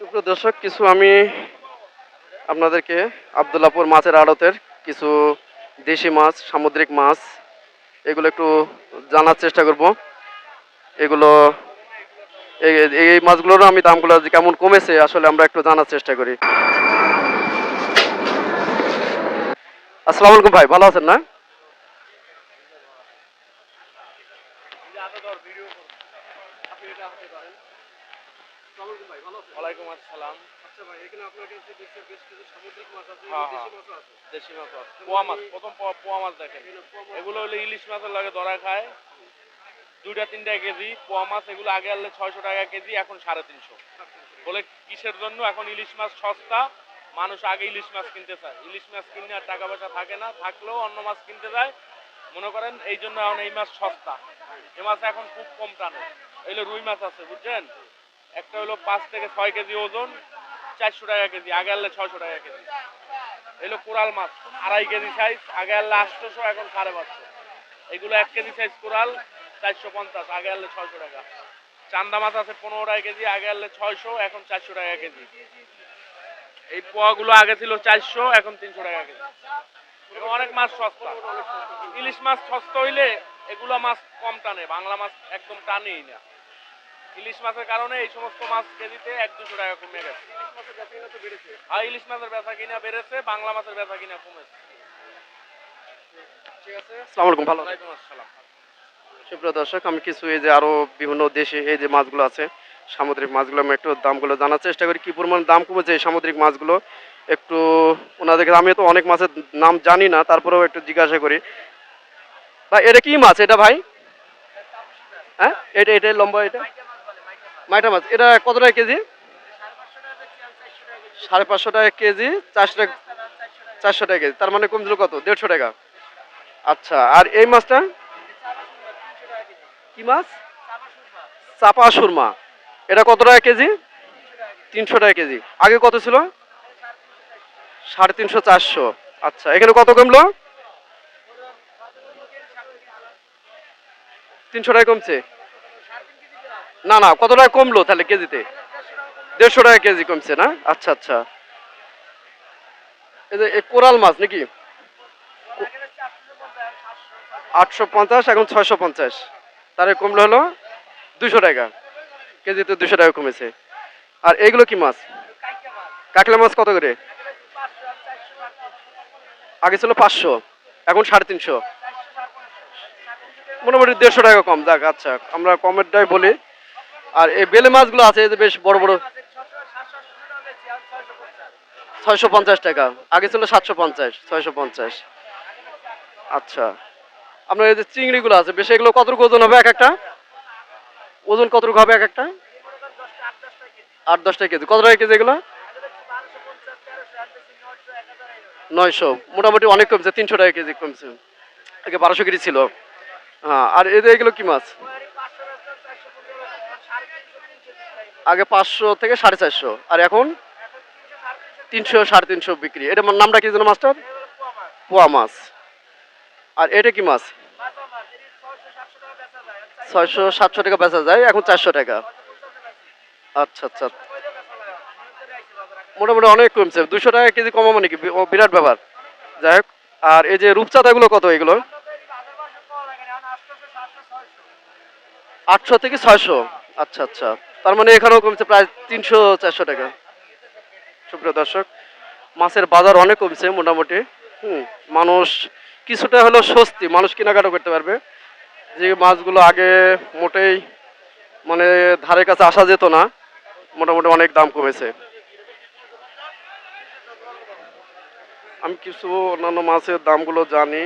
দর্শক, কিছু আমি আপনাদেরকে আবদুল্লাপুর মাছের আড়তের কিছু দেশি মাছ, সামুদ্রিক মাছ, এগুলো একটু জানার চেষ্টা করব। এগুলো, এই- এই মাছগুলোরও আমি দামগুলো কেমন কমেছে আসলে আমরা একটু জানার চেষ্টা করি। আসসালামু আলাইকুম ভাই, ভালো আছেন না ওয়ালাইকুম আসসালাম আচ্ছা ভাই এখানে আপনার কাছে বেশ বেশ কিছু সামুদ্রিক মাছ আছে হ্যাঁ, হ্যাঁ। দেশি মাছও আছে। দেশি মাছ আছে। পোয়া মাছ প্রথম পোয়া- পোয়া মাছ দেখেন। এগুলো হলো ইলিশ মাছের লাগে ধরা খায়। দুইটা তিনটা কেজি পোয়া মাছ এগুলো আগে আনলে ছয়শো টাকা কেজি এখন সাড়ে তিনশো। বলে কিসের জন্য? এখন ইলিশ মাছ সস্তা। মানুষ আগে ইলিশ মাছ কিনতে চায়। ইলিশ মাছ কিনে আর টাকা পয়সা থাকে না থাকলেও অন্য মাছ কিনতে যায়। মনে করেন এই জন্য এখন এই মাছ সস্তা। এই মাছ এখন খুব কম টানে। এইগুলো রুই মাছ আছে বুঝছেন? একটা হলো পাঁচ থেকে ছয় কেজি ওজন চারশো টাকা কেজি, আগে আনলে ছয়শো টাকা কেজি। এগুলো কোরাল মাছ, আড়াই কেজি সাইজ আগে আনলে আটশোশো, এখন সাড়ে পাঁচশো। এগুলো এক কেজি সাইজ কোরাল, চারশো পঞ্চাশ, আগে আনলে ছয়শো টাকা। চান্দা মাছ আছে পনেরো টাকা কেজি, আগে আনলে ছয়শো, এখন চারশো টাকা কেজি। এই পোয়াগুলো আগে ছিল চারশো, এখন তিনশো টাকা কেজি। অনেক মাছ সস্তা। ইলিশ মাছ সস্তা হইলে এগুলো মাছ কম টানে, বাংলা মাছ একদম টানেই না। ইলিশ মাছের কারণে এই সমস্ত মাছ কেজিতে এক দুশো টাকা কমে গেছে। আর ইলিশ মাছের বেচা কিনা বেড়েছে বাংলা মাছের বেচা কিনা কমেছে। সুপ্রিয় দর্শক আমি কিছু এই যে আরও বিভিন্ন দেশে এই যে মাছগুলো আছে সামুদ্রিক মাছগুলো আমি একটু দামগুলো জানার চেষ্টা করি কি পরিমাণ দাম কমেছে এই সামুদ্রিক মাছগুলো? একটু ওনাদেরকে আমি তো অনেক মাছের নাম জানি না তারপরেও একটু জিজ্ঞাসা করি। ভাই এটা কি মাছ এটা ভাই? হ্যাঁ এটা এটা লম্বা এটা? মাইটা মাছ, এটা কত টাকা কেজি? সাড়ে পাঁচশো টাকা কেজি, চারশো টাকা চারশো টাকা কেজি, তার মানে কমছিল কত? দেড়শো টাকা। আচ্ছা আর এই মাছটা? কি মাছ? চাপা সুরমা। এটা কত টাকা কেজি? তিনশো টাকা কেজি। আগে কত ছিল? সাড়ে তিনশো, চারশো। আচ্ছা এখানে কত কমলো? তিনশো টাকা কমছে। না না, কত টাকা কমলো তাহলে কেজিতে? দেড়শো টাকা কেজি কমছে না? আচ্ছা আচ্ছা। এই যে কোরাল মাছ নাকি? আটশো পঞ্চাশ, এখন ছয়শো পঞ্চাশ। তার কমলো হলো দুশো টাকা। কেজিতে দুশো টাকা কমেছে। আর এগুলো কি মাছ? কাকলা মাছ কত করে? আগে ছিল পাঁচশো, এখন সাড়ে তিনশো। মোটামুটি দেড়শো টাকা কম, যাক আচ্ছা আমরা কমেরটাই বলি। আর এই বেলে মাছগুলো আছে বেশ বড় বড়। ছয়শো পঞ্চাশ টাকা। আগে ছিল সাতশো পঞ্চাশ, ছয়শো পঞ্চাশ। আচ্ছা। আপনার এই যে চিংড়িগুলো আছে, বেশ এগুলো কতটুকু ওজন হবে এক একটা? ওজন কতটুকু হবে এক একটা? আট দশটা কেজি। কত টাকা কেজি এগুলো? নয়শো। মোটামুটি অনেক কমছে, তিনশো টাকা কেজি কমছে। আগে বারোশো কেজি ছিল। হ্যাঁ আর যে এগুলো কি মাছ? আগে পাঁচশো থেকে সাড়ে চারশো। আর এখন? তিনশো, সাড়ে তিনশো বিক্রি। এটা নামটা কি যেন মাছটার পোয়া মাছ। আর এটা কি মাছ? ছয়শো, সাতশো টাকা বেচা যায়, এখন চারশো টাকা। আচ্ছা আচ্ছা। মোটামুটি অনেক কমছে। দুশো টাকা কেজি কমাবো নাকি? বি- ও, বিরাট ব্যাপার। যাই হোক, আর এই যে রূপচাঁদাগুলো কত এগুলো? আটশো থেকে ছয়শো। আচ্ছা আচ্ছা। তার মানে এখানেও কমছে প্রায় তিনশো চারশো টাকা। সুপ্রিয় দর্শক, মাছের বাজার অনেক কমছে মোটামুটি। হুম, মানুষ কিছুটা হলেও স্বস্তি, মানুষ কেনাকাটা করতে পারবে। যে মাছগুলো আগে মোটেই মানে ধারে কাছে আসা যেত না, মোটামুটি অনেক দাম কমেছে। আমি কিছু অন্যান্য মাছের দামগুলো জানি।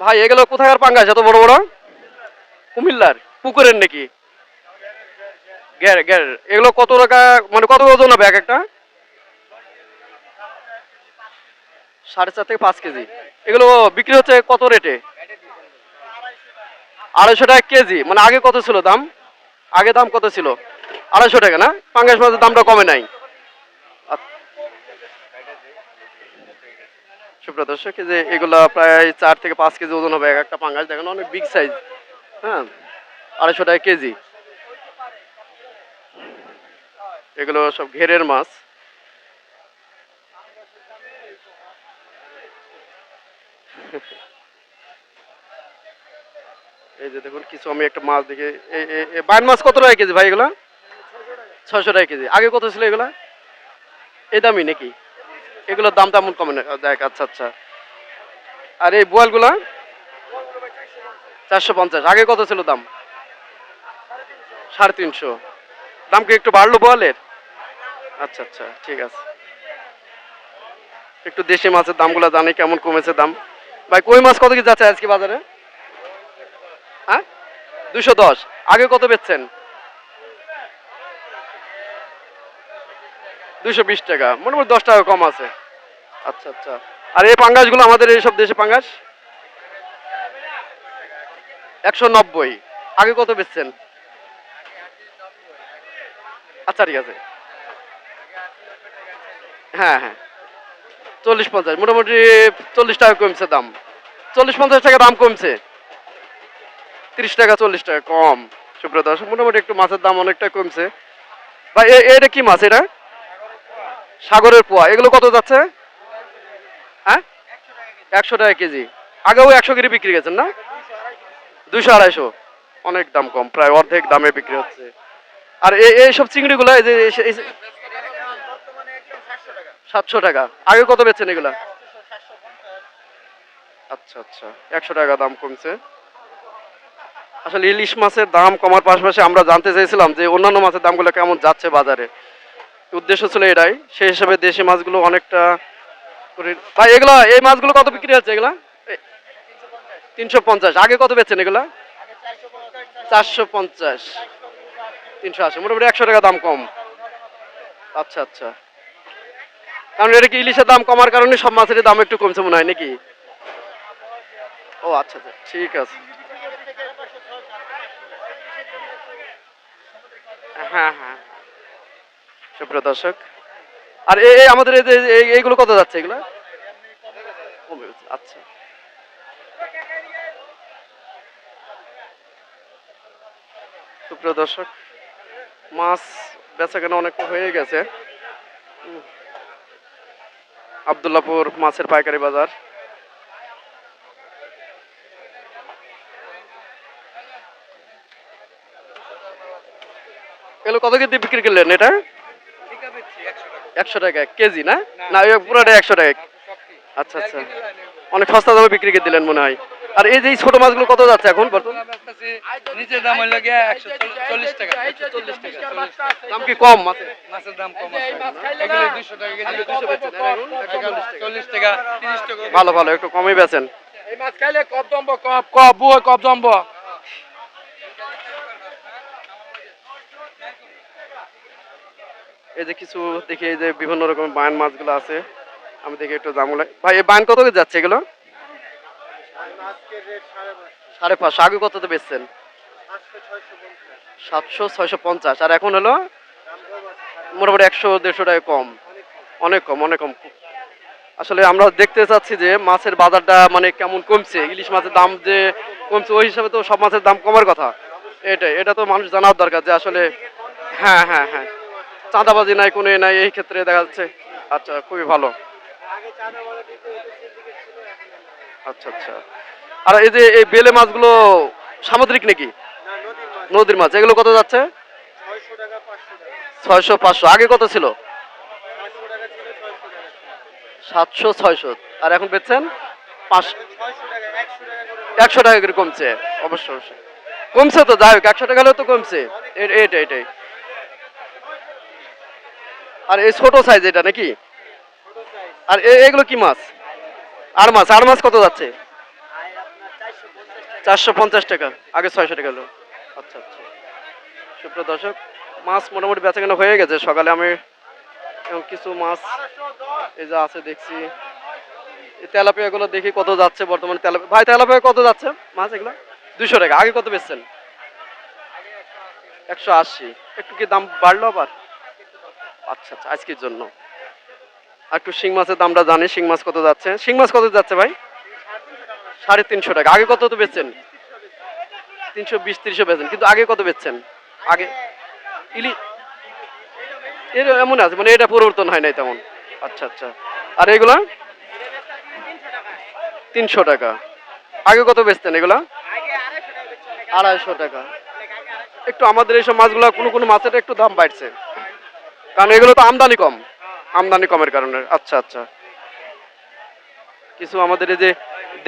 ভাই, এগুলো কোথাকার পাঙ্গাস? এত বড় বড়? কুমিল্লার, পুকুরের নাকি? গ্যার গ্যার, এগুলো কত টাকা মানে কত ওজন হবে এক একটা? সাড়ে চার থেকে পাঁচ কেজি। এগুলো বিক্রি হচ্ছে কত রেটে? আড়াইশো টাকা কেজি। মানে আগে কত ছিল দাম? আগে দাম কত ছিল? আড়াইশো টাকা না? পাঙ্গাস মাছের দামটা কমে নাই। সুপ্রিয় দর্শক যে এগুলা প্রায় চার থেকে পাঁচ কেজি ওজন হবে এক একটা পাঙ্গাস, দেখেন অনেক বিগ সাইজ হ্যাঁ? আড়াইশো টাকা কেজি। এগুলো সব ঘেরের মাছ। এই যে দেখুন, কিছু আমি একটা মাছ দেখে বাইন মাছ কত টাকা কেজি ভাই এগুলা? ছয়শো টাকা কেজি। আগে কত ছিল এগুলা? এই দামই নাকি? এগুলোর দাম তেমন কমে না। দেখ আচ্ছা আচ্ছা। আর এই বোয়ালগুলা? চারশো পঞ্চাশ। আগে কত ছিল দাম? সাড়ে তিনশো। দাম কি একটু বাড়লো বোয়ালের? আচ্ছা আচ্ছা ঠিক আছে। একটু দেশি মাছের দামগুলো জানি কেমন কমেছে দাম। ভাই, কই মাছ কত কি যাচ্ছে আজকে বাজারে? হ্যাঁ? দুশো দশ। আগে কত বেচছেন? দুশো বিশ টাকা। মোটামুটি দশ টাকা কম আছে। আচ্ছা আচ্ছা। আর এই পাঙ্গাসগুলো আমাদের এইসব দেশে পাঙ্গাস? একশো নব্বই। আগে কত বেচছেন? আচ্ছা ঠিক আছে। হ্যাঁ হ্যাঁ। চল্লিশ পঞ্চাশ। মোটামুটি চল্লিশ টাকা কমছে দাম। চল্লিশ পঞ্চাশ টাকা দাম কমছে। তিরিশ টাকা, চল্লিশ টাকা কম। সুপ্রিয় মোটামুটি একটু মাছের দাম অনেকটা কমছে। ভাই এটা কি মাছ এটা? সাগরের পোয়া। এগুলো কত যাচ্ছে? হ্যাঁ? একশো টাকা কেজি। আগেও একশো কেজি বিক্রি গেছেন না? দুশো আড়াইশো। অনেক দাম কম, প্রায় অর্ধেক দামে বিক্রি হচ্ছে। আর এই এইসব চিংড়িগুলো এই যে সাতশো টাকা। আগে কত বেচছেন এগুলা? আচ্ছা আচ্ছা। একশো টাকা দাম কমছে। আসলে ইলিশ মাছের দাম কমার পাশাপাশি আমরা জানতে চাইছিলাম যে অন্যান্য মাছের দামগুলো কেমন যাচ্ছে বাজারে। উদ্দেশ্য ছিল এটাই। সেই হিসাবে দেশি মাছগুলো অনেকটা ভাই, এগুলো, এই মাছগুলো কত বিক্রি হচ্ছে এগুলা? তিনশো পঞ্চাশ। আগে কত বেচছেন এগুলা? চারশো পঞ্চাশ। তিনশো আশি। মোটামুটি একশো টাকা দাম কম। আচ্ছা আচ্ছা। কারণ এটা কি ইলিশের দাম কমার কারণে সব মাছের দাম একটু কমছে মনে হয় নাকি? ও আচ্ছা আচ্ছা। ঠিক আছে। হ্যাঁ হ্যাঁ। সুপ্রিয় দর্শক, আর এই আমাদের এইগুলো কত যাচ্ছে এগুলো? আচ্ছা। সুপ্রিয় দর্শক, মাছ বেচা কেনা অনেকটা হয়ে গেছে। আবদুল্লাপুর মাছের পাইকারি বাজার। এগুলো কত কেজি বিক্রি করলেন এটা? একশো টাকা কেজি না? না ওই পুরোটা একশো টাকা আচ্ছা আচ্ছা। অনেক সস্তা দামে বিক্রি করে দিলেন মনে হয়। আর এই যে ছোট মাছগুলো কত যাচ্ছে এখন নিচের দাম হইল গিয়া একশো চল্লিশ টাকা চল্লিশ টাকা দাম কি কম মাছের? মাছের দাম কম আছে। এগুলো দুশো টাকা কেজি চল্লিশ টাকা। তিরিশ টাকা। ভালো ভালো একটু কমই বেচেন। এই মাছ খাইলে কপ জম্ব কপ কপ বুয়ে কপ জম্ব। এই যে কিছু দেখি, এই যে বিভিন্ন রকমের বায়ন মাছগুলো আছে। আমি দেখি একটু জামুলা ভাই, এই বায়ন কত যাচ্ছে এগুলো? সাড়ে পাঁচশো আগে কত তো বেচছেন? সাতশো ছয়শো পঞ্চাশ। আর এখন হলো? মোটামুটি একশো দেড়শো টাকা কম। অনেক কম অনেক কম। আসলে আমরা দেখতে চাচ্ছি যে মাছের বাজারটা মানে কেমন কমছে। ইলিশ মাছের দাম যে কমছে, ওই হিসাবে তো সব মাছের দাম কমার কথা। এটাই, এটা তো মানুষ জানার দরকার যে আসলে হ্যাঁ হ্যাঁ হ্যাঁ। চাঁদাবাজি নাই, কোনো নাই, এই ক্ষেত্রে দেখা যাচ্ছে। আচ্ছা খুবই ভালো। আচ্ছা আচ্ছা। আর এই যে এই বেলে মাছগুলো সামুদ্রিক নাকি? নদীর মাছ। এগুলো কত যাচ্ছে? ছয়শো পাঁচশো। আগে কত ছিল? সাতশো, ছয়শো। আর এখন পাঁচ একশো টাকা করে কমছে। অবশ্যই অবশ্যই কমছে তো, যাই হোক, একশো টাকা হলেও তো কমছে। এ- এইটাই এটাই। আর এই ছোট সাইজ এটা নাকি? আর এগুলো কি মাছ? আর মাছ আর মাছ কত যাচ্ছে? চারশো পঞ্চাশ টাকা, আগে ছয়শো টাকা হলো। আচ্ছা আচ্ছা। সুপ্রিয় দর্শক, মাছ মোটামুটি বেচা কেনা হয়ে গেছে। সকালে আমি কিছু মাছ এই যে আছে দেখছি। এই তেলাপিয়া গুলো দেখি কত যাচ্ছে বর্তমানে। তেলাপিয়া ভাই, তেলাপিয়া কত যাচ্ছে মাছ এগুলো? দুশো টাকা, আগে কত বেচছেন? একশো আশি। একটু কি দাম বাড়লো আবার? আচ্ছা আচ্ছা আজকের জন্য। একটু শিং মাছের দামটা জানি, শিং মাছ কত যাচ্ছে? শিং মাছ কত যাচ্ছে ভাই? সাড়ে তিনশো টাকা। আগে কত তো বেচছেন? তিনশো বিশ তিরিশও বেচেন। কিন্তু আগে কত বেচছেন? আগে ইলি এর এমন আছে মানে এটা পরিবর্তন হয় নাই তেমন। আচ্ছা আচ্ছা। আর এগুলা? তিনশো টাকা। আগে কত বেচতেন এগুলা? আড়াইশো টাকা। একটু আমাদের এইসব মাছগুলো কোনো কোনো মাছের একটু দাম বাড়ছে। কারণ এগুলো তো আমদানি কম। আমদানি কমের কারণে। আচ্ছা আচ্ছা। কিছু আমাদের এই যে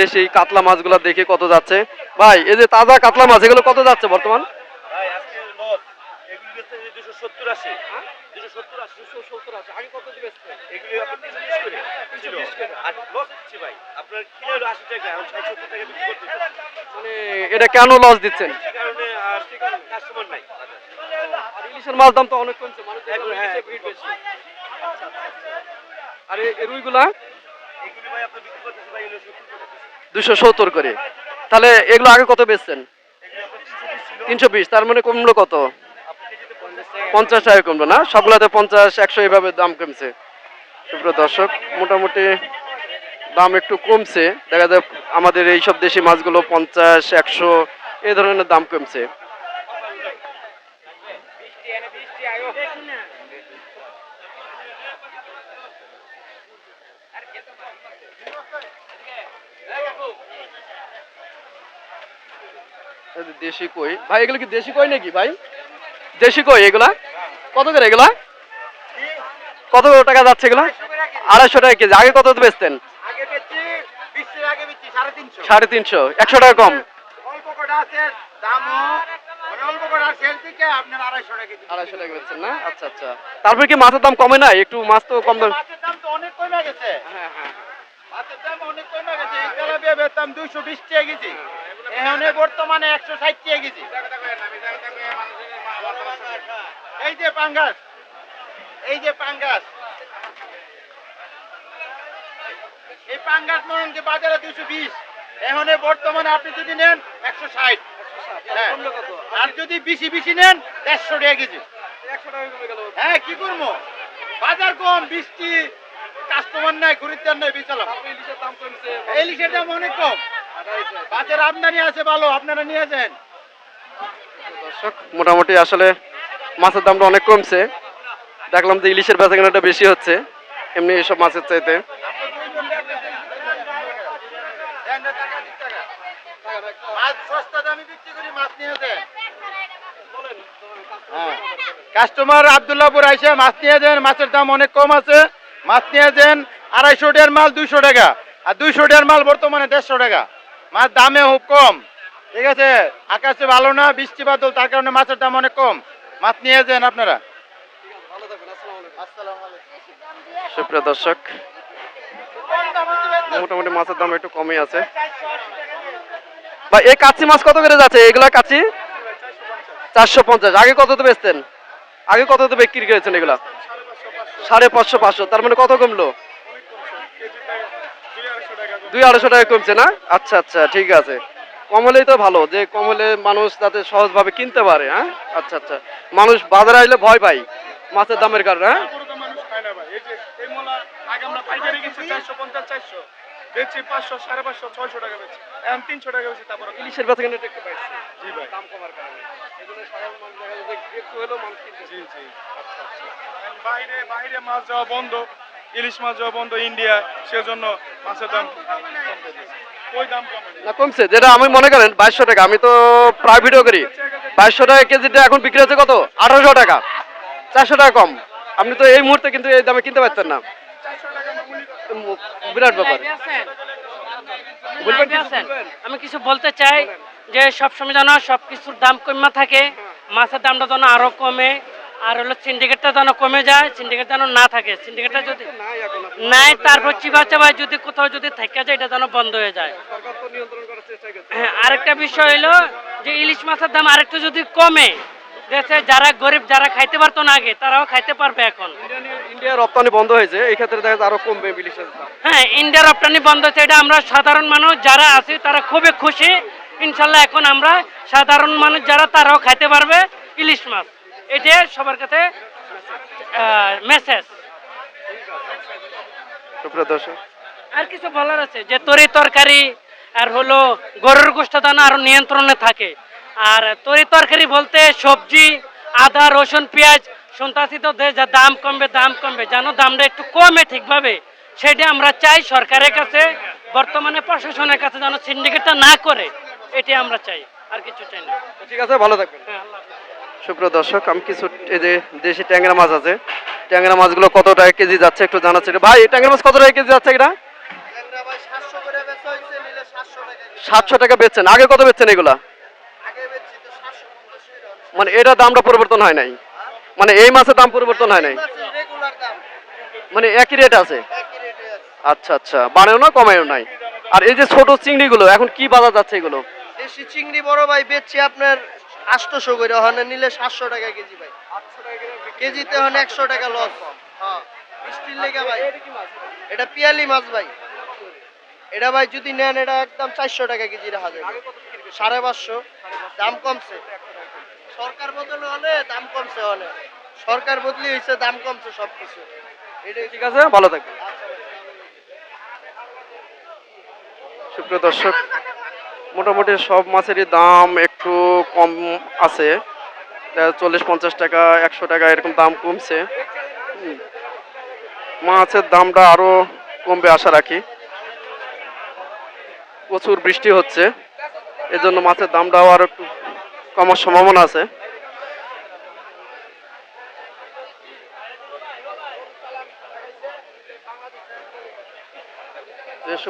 দেশি কাতলা মাছগুলো দেখে কত যাচ্ছে। ভাই এই যে তাজা কাতলা মাছ এগুলো কত যাচ্ছে বর্তমান? মানে এটা কেন লস দিচ্ছেন? কারণে আর কাস্টমার নাই। আর ইলিশের মাছ দাম তো অনেক কমছে মানুষ হ্যাঁ ভিড় বেশি। আর এই এই রুইগুলা দুশো সত্তর করে তাহলে এগুলো আগে কত বেচছেন তিনশো বিশ তার মানে কমলো কত? পঞ্চাশ টাকা কমলো না? সবগুলাতে পঞ্চাশ একশো এইভাবে দাম কমছে। সুপ্রিয় দর্শক মোটামুটি দাম একটু কমছে। দেখা যায় আমাদের এই সব দেশি মাছগুলো পঞ্চাশ একশো এই ধরনের দাম কমছে। যে দেশি কই? ভাই এগুলো কি দেশি কই নাকি ভাই? দেশি কই এগুলা? কত করে এগুলা? কত টাকা যাচ্ছে এগুলা? আড়াইশো টাকা কেজি। আগে কত বেচতেন? সাড়ে তিনশো। একশো টাকা কম। মানে আড়াইশো টাকা বেচছেন না? আচ্ছা আচ্ছা। তারপরে কি মাছের দাম কমে না একটু মাছ তো কম দাম। অনেক কমে গেছে। হ্যাঁ হ্যাঁ মাছের দাম অনেক কমে গেছে। এই তেলাপিয়া বেচতাম দুইশো বিশ টাকা কেজি। এখন বর্তমানে একশো ষাট কেজি এই যে পাঙ্গাস এই যে পাঙ্গাস। এই পাঙ্গাস মনে যে বাজারে দুশো বিশ এখন বর্তমানে আপনি যদি নেন একশো ষাট। হ্যাঁ আর যদি বেশি বেশি নেন দেড়শো টাকা কেজি হ্যাঁ কি করব? বাজার কম বৃষ্টি কাস্টমার নাই খরিদ্দার নাই বেচালাম। ইলিশের দাম অনেক কম। বাজার আমদানি আছে ভালো আপনারা নিয়ে যান। দর্শক মোটামুটি আসলে মাছের দামটা অনেক কমছে। দেখলাম যে ইলিশের বেশি হচ্ছে এমনি এসব মাছের চাইতে। যান। কাস্টমার আবদুল্লাহপুর আইসে মাছ নিয়ে মাছের দাম অনেক কম আছে। মাছ নিয়ে যান আড়াইশো টাকার মাল দুইশো টাকা। আর দুইশো টাকার মাল বর্তমানে দেড়শো টাকা। মাছ দামে খুব কম। ঠিক আছে? আকাশে ভালো না, বৃষ্টি বাদল, তার কারণে মাছের দাম অনেক কম। মাছ নিয়ে যান আপনারা। সুপ্রিয় দর্শক, মোটামুটি মাছের দাম একটু কমই আছে। ভাই, এই কাচ্চি মাছ কত করে যাচ্ছে? এগুলা কাচ্চি? চারশো পঞ্চাশ। আগে কত তো বেচতেন? আগে কত তো বিক্রি করেছেন এগুলা? সাড়ে পাঁচশো পাঁচশো। তার মানে কত কমলো? দুই আড়াইশো টাকা কমছে না? আচ্ছা আচ্ছা ঠিক আছে। কম হলেই তো ভালো যে কম হলে মানুষ যাতে সহজভাবে কিনতে পারে হ্যাঁ? আচ্ছা আচ্ছা। মানুষ বাজারে আসলে ভয় পায় মাছের দামের কারণে হ্যাঁ? পাঁচশো সাড়ে পাঁচশো ছয়শো টাকা বেচছি। এখন তিনশো টাকা বেচছি তারপর ইলিশের বেচাকেনাটা একটু বাড়ছে জি ভাই। দাম কমার কারণে। এজন্য সাধারণ মানুষ দেখা যাচ্ছে একটু হলেও মানুষ কিনতে জি জি। বাইরে বাইরে মাছ যাওয়া বন্ধ। ইলিশ মাছ যাওয়া বন্ধ ইন্ডিয়া সেজন্য মাছের দাম ওই দাম কমে না কমছে যেটা আমি মনে করেন বাইশশো টাকা আমি তো প্রাইভেটও করি। বাইশশো টাকা কেজিটা এখন বিক্রি হচ্ছে কত? আঠারোশো টাকা। চারশো টাকা কম। আপনি তো এই মুহূর্তে কিন্তু এই দামে কিনতে পারতেন না। বিরাট ব্যাপার। কিছু? আমি কিছু বলতে চাই যে সবসময় যেন সব কিছুর দাম কমে থাকে মাছের দামটা যেন আরও কমে আর হলো সিন্ডিকেটটা যেন কমে যায় সিন্ডিকেট যেন না থাকে। সিন্ডিকেটটা যদি নাই তারপর চিবা চাবায় যদি কোথাও যদি থেকে যায় এটা যেন বন্ধ হয়ে যায়। হ্যাঁ আরেকটা বিষয় হলো যে ইলিশ মাছের দাম আরেকটু যদি কমে দেশে যারা গরিব যারা খাইতে পারতো না আগে তারাও খাইতে পারবে এখন। ইন্ডিয়া- রপ্তানি বন্ধ হয়েছে এই ক্ষেত্রে দেখা আরও কমবে ইলিশের হ্যাঁ ইন্ডিয়া রপ্তানি বন্ধ হচ্ছে এটা আমরা সাধারণ মানুষ যারা আছি তারা খুবই খুশি। ইনশাল্লাহ এখন আমরা সাধারণ মানুষ যারা তারাও খাইতে পারবে ইলিশ মাছ। এটা সবার কাছে মেসেজ আর কিছু বলার আছে? যে তরি তরকারি আর হলো গরুর গোষ্ঠ দানা আরও নিয়ন্ত্রণে থাকে। আর তরি তরকারি বলতে সবজি আদা রসুন পেঁয়াজ শুনতাছি তো যা দাম কমবে দাম কমবে। যেন দামটা একটু কমে ঠিকভাবে। সেটা আমরা চাই সরকারের কাছে বর্তমানে প্রশাসনের কাছে যেন সিন্ডিকেটটা না করে। এটি আমরা চাই আর কিছু চাই না। ঠিক আছে ভালো থাকবেন। হ্যাঁ আল্লাহ। সুপ্রিয় দর্শক, আমি কিছু এই যে দেশি ট্যাংরা মাছ আছে, ট্যাংরা মাছগুলো কত টাকা কেজি যাচ্ছে একটু জানাচ্ছি ভাই, এই ট্যাংরা মাছ কত টাকা কেজি যাচ্ছে এটা? সাতশো টাকা বেচছেন। আগে কত বেচছেন এগুলা? মানে এটা দামটা পরিবর্তন হয় নাই। মানে এই মাছের দাম পরিবর্তন হয় নাই। মানে একই রেট আছে? আচ্ছা আচ্ছা। বাড়েও না কমেও নাই। আর এই যে ছোট চিংড়িগুলো, এখন কি বাজার যাচ্ছে এগুলো? দেশি চিংড়ি বড় ভাই, বেচছি আপনার আটশোশো করে হনে নিলে সাতশো টাকা কেজি ভাই। কেজিতে হন একশো টাকা লস। হ্যাঁ বৃষ্টির লেগে ভাই। এটা পিয়ালি মাছ ভাই। এটা ভাই যদি নেন এটা একদম চারশো টাকা কেজি রাখা যায় সাড়ে পাঁচশো। দাম কমছে। সরকার বদলে হলে দাম কমছে অনেক সরকার বদলি হয়েছে দাম কমছে সব কিছু এটাই ঠিক আছে ভালো থাকবেন। সুপ্রিয় দর্শক মোটামুটি সব মাছেরই দাম একটু কম আছে। চল্লিশ পঞ্চাশ টাকা, একশো টাকা এরকম দাম কমছে। মাছের দামটা আরও কমবে আশা রাখি। প্রচুর বৃষ্টি হচ্ছে। এজন্য মাছের দামটাও আরও একটু কমার সম্ভাবনা আছে।